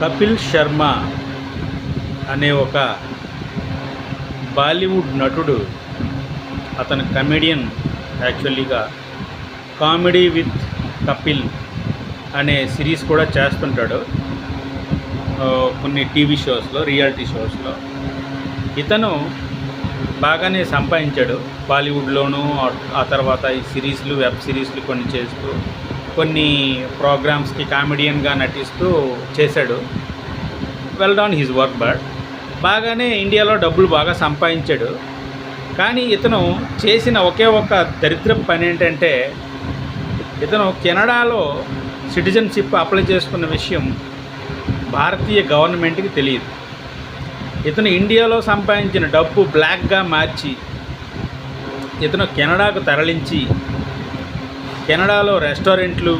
కపిల్ శర్మ అనే ఒక బాలీవుడ్ నటుడు అతను కమెడియన్ యాక్చువల్లీగా కామెడీ విత్ కపిల్ అనే సిరీస్ కూడా చేస్తుంటాడు. కొన్ని టీవీ షోస్లో రియాలిటీ షోస్లో. ఇతను బాగానే సంపాదించాడు. బాలీవుడ్లోనూ ఆ- ఆ తర్వాత ఈ సిరీస్లు వెబ్ సిరీస్లు కొన్ని చేస్తూ కొన్ని ప్రోగ్రామ్స్కి కామెడియన్గా నటిస్తూ చేశాడు. Well done his work but బాగానే ఇండియాలో డబ్బులు బాగా సంపాదించాడు. కానీ ఇతను చేసిన ఒకే ఒక దరిద్ర పని ఏంటంటే ఇతను కెనడాలో సిటిజన్షిప్ అప్లై చేసుకున్న విషయం భారతీయ గవర్నమెంట్కి తెలియదు. ఇతను ఇండియాలో సంపాదించిన డబ్బు బ్లాక్గా మార్చి ఇతను కెనడాకు తరలించి కెనడాలో రెస్టారెంట్లు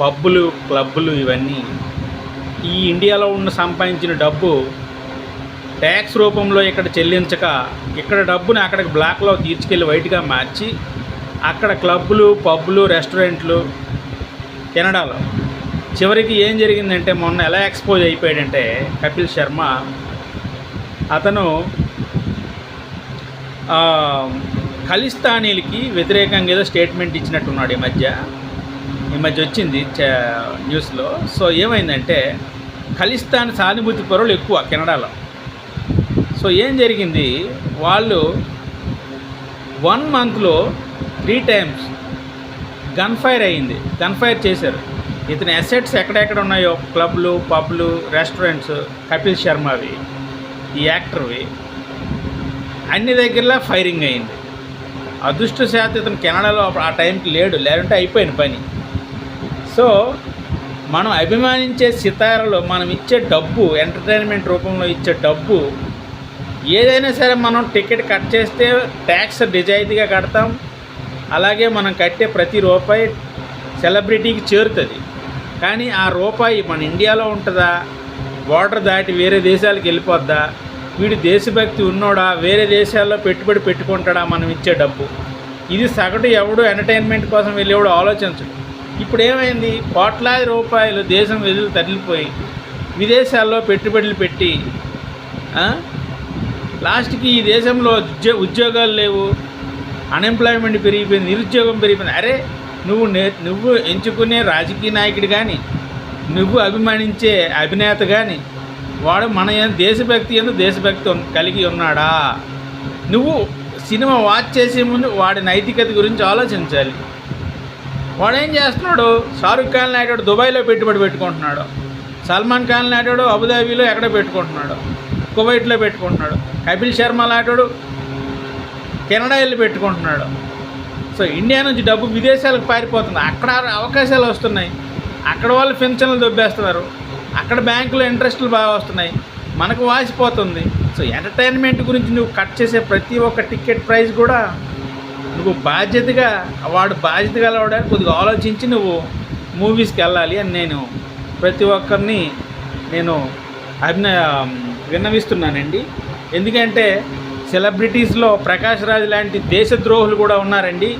పబ్బులు క్లబ్బులు ఇవన్నీ ఈ ఇండియాలో ఉన్న సంపాదించిన డబ్బు ట్యాక్స్ రూపంలో ఇక్కడ చెల్లించక ఇక్కడ డబ్బుని అక్కడికి బ్లాక్లో తీర్చుకెళ్ళి వైట్గా మార్చి అక్కడ క్లబ్బులు పబ్బులు రెస్టారెంట్లు కెనడాలో. చివరికి ఏం జరిగిందంటే మొన్న ఎలా ఎక్స్పోజ్ అయిపోయాడంటే కపిల్ శర్మ. అతను ఖలిస్తానీలకి వ్యతిరేకంగా ఏదో స్టేట్మెంట్ ఇచ్చినట్టున్నాడు ఈ మధ్య. ఈ మధ్య వచ్చింది చ- న్యూస్లో. సో ఏమైందంటే ఖలిస్తాన్ సానుభూతి పరులు ఎక్కువ కెనడాలో. సో ఏం జరిగింది? వాళ్ళు వన్ మంత్లో త్రీ టైమ్స్ గన్ ఫైర్ అయింది గన్ ఫైర్ చేశారు. ఇతని అసెట్స్ ఎక్కడెక్కడ ఉన్నాయో? క్లబ్లు పబ్లు రెస్టారెంట్స్ కపిల్ శర్మవి ఈ యాక్టర్వి అన్ని దగ్గరలో ఫైరింగ్ అయింది అదృష్టశాత్ ఇతను కెనడాలో అప్పుడు ఆ టైంకి లేడు లేదంటే అయిపోయిన పని. సో మనం అభిమానించే సితారలో మనం ఇచ్చే డబ్బు ఎంటర్టైన్మెంట్ రూపంలో ఇచ్చే డబ్బు ఏదైనా సరే మనం టికెట్ కట్ చేస్తే ట్యాక్స్ నిజాయితీగా కడతాం. అలాగే మనం కట్టే ప్రతి రూపాయి సెలబ్రిటీకి చేరుతుంది. కానీ ఆ రూపాయి మన ఇండియాలో ఉంటుందా? బార్డర్ దాటి వేరే దేశాలకు వెళ్ళిపోద్దా? వీడు దేశభక్తి ఉన్నోడా? వేరే దేశాల్లో పెట్టుబడి పెట్టుకుంటాడా? మనం ఇచ్చే డబ్బు. ఇది సగటు ఎవడు ఎంటర్టైన్మెంట్ కోసం వెళ్ళేవాడు ఆలోచించడు. ఇప్పుడు ఏమైంది? కోట్లాది రూపాయలు దేశం వెదులు తరలిపోయి విదేశాల్లో పెట్టుబడులు పెట్టి లాస్ట్కి ఈ దేశంలో ఉద్యో ఉద్యోగాలు లేవు. అన్ఎంప్లాయ్మెంట్ పెరిగిపోయింది నిరుద్యోగం పెరిగిపోయింది. అరే నువ్వు నే నువ్వు ఎంచుకునే రాజకీయ నాయకుడు కానీ నువ్వు అభిమానించే అభినేత కానీ వాడు మన దేశభక్తి ఎందు దేశభక్తి కలిగి ఉన్నాడా? నువ్వు సినిమా వాచ్ చేసే ముందు వాడి నైతికత గురించి ఆలోచించాలి. వాడు ఏం చేస్తున్నాడు? షారుఖ్ ఖాన్ నాయుడు దుబాయ్లో పెట్టుబడి పెట్టుకుంటున్నాడు. సల్మాన్ ఖాన్ నాయుడు అబుదాబీలో ఎక్కడ పెట్టుకుంటున్నాడు? కువైట్లో పెట్టుకుంటున్నాడు. కపిల్ శర్మ లాంటాడు కెనడా వెళ్ళి పెట్టుకుంటున్నాడు. సో ఇండియా నుంచి డబ్బు విదేశాలకు పారిపోతుంది. అక్కడ అవకాశాలు వస్తున్నాయి. అక్కడ వాళ్ళు పెన్షన్లు దొబ్బేస్తున్నారు. అక్కడ బ్యాంకులో ఇంట్రెస్ట్లు బాగా వస్తున్నాయి. మనకు వాసిపోతుంది సో ఎంటర్టైన్మెంట్ గురించి నువ్వు కట్ చేసే ప్రతి ఒక్క టికెట్ ప్రైస్ కూడా నువ్వు బాధ్యతగా వాడు బాధ్యత గలవడానికి కొద్దిగా ఆలోచించి నువ్వు మూవీస్కి వెళ్ళాలి అని నేను ప్రతి ఒక్కరిని నేను అభిన విన్నవిస్తున్నానండి. ఎందుకంటే సెలబ్రిటీస్లో ప్రకాష్ రాజ్ లాంటి దేశద్రోహులు కూడా ఉన్నారండి.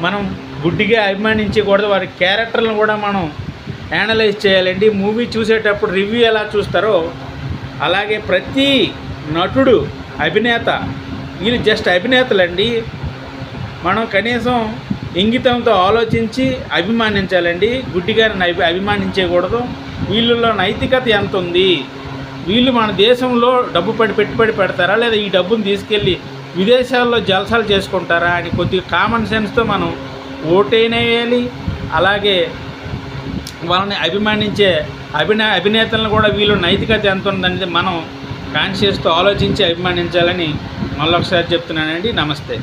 మనం గుడ్డిగా అభిమానించకూడదు. వారి క్యారెక్టర్లను కూడా మనం యానలైజ్ చేయాలండి. మూవీ చూసేటప్పుడు రివ్యూ ఎలా చూస్తారో అలాగే ప్రతి నటుడు అభినేత వీళ్ళు జస్ట్ అభినేతలండి. మనం కనీసం ఇంగితంతో ఆలోచించి అభిమానించాలండి. గుడ్డిగారిని అభి అభిమానించకూడదు. వీళ్ళలో నైతికత ఎంత ఉంది వీళ్ళు మన దేశంలో డబ్బు పడి పెట్టుబడి పెడతారా? లేదా ఈ డబ్బును తీసుకెళ్ళి విదేశాల్లో జలసాలు చేసుకుంటారా? అని కొద్దిగా కామన్ సెన్స్తో మనం ఓటైనా వేయాలి అలాగే వాళ్ళని అభిమానించే అభినయ అభినేతలను కూడా వీళ్ళు నైతికత ఎంత ఉందనేది మనం కాన్షియస్తో ఆలోచించి అభిమానించాలని మళ్ళొకసారి చెప్తున్నానండి. నమస్తే.